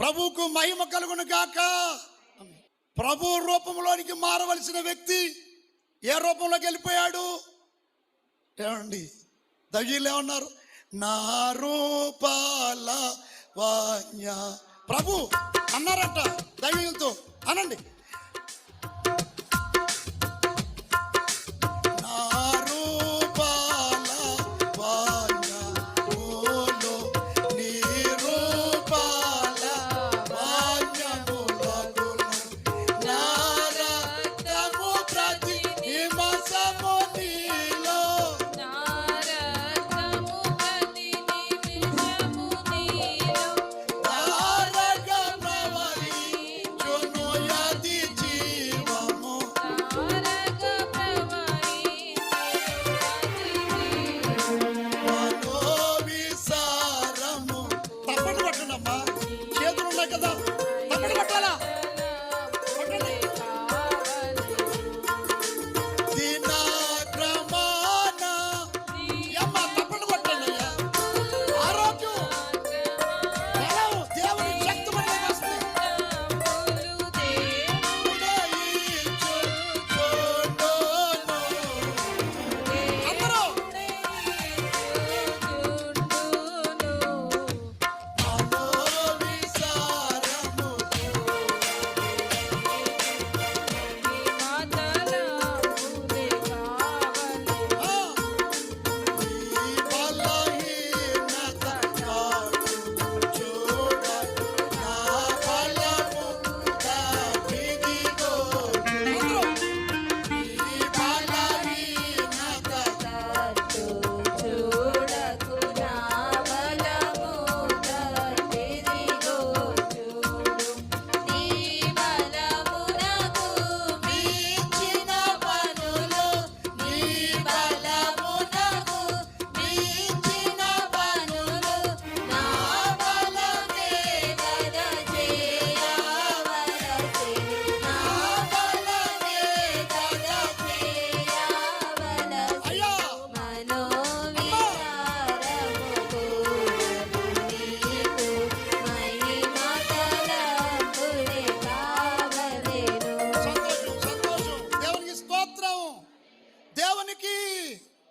ప్రభువుకు మహిమ కలుగును గాక. ప్రభు రూపంలోనికి మారవలసిన వ్యక్తి ఏ రూపంలోకి వెళ్ళిపోయాడు ఏమండి? దయ్యలు ఏమన్నారు? నా రూపాల వాణ్య. ప్రభు అన్నారంట దయ్యంతో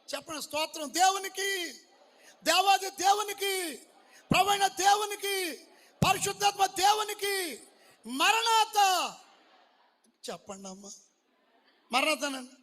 చెప్పండి స్తోత్రం దేవునికి దేవాది దేవునికి ప్రవీణ దేవునికి పరిశుద్ధాత్మ దేవునికి మరణాత. చెప్పండి అమ్మా మరణతనండి